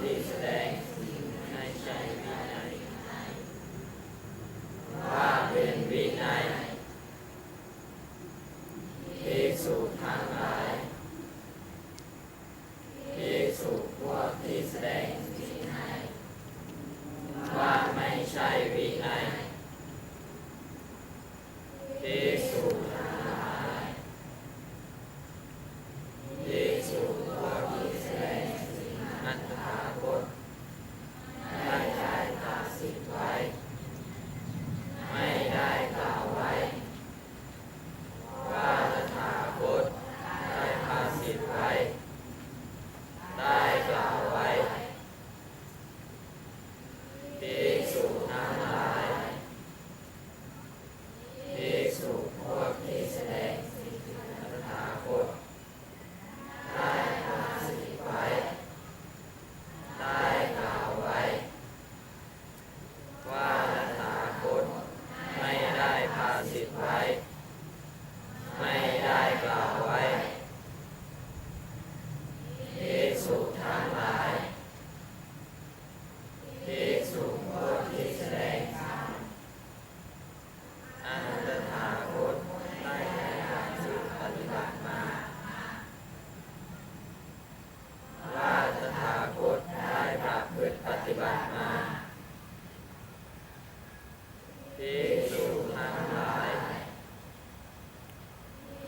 พว ภิกษุทั้งหลาย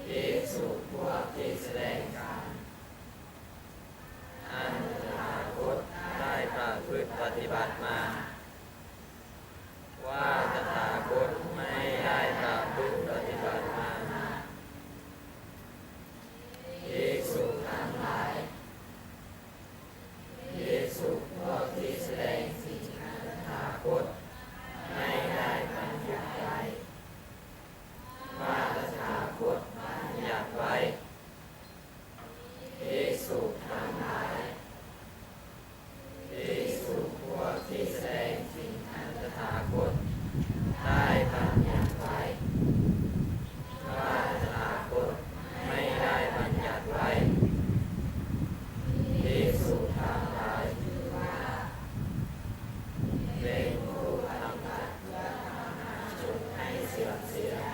ภิกษุพวกที่แสดงการอันอาคตได้ประพฤติปฏิบัติมา สิลัเสีย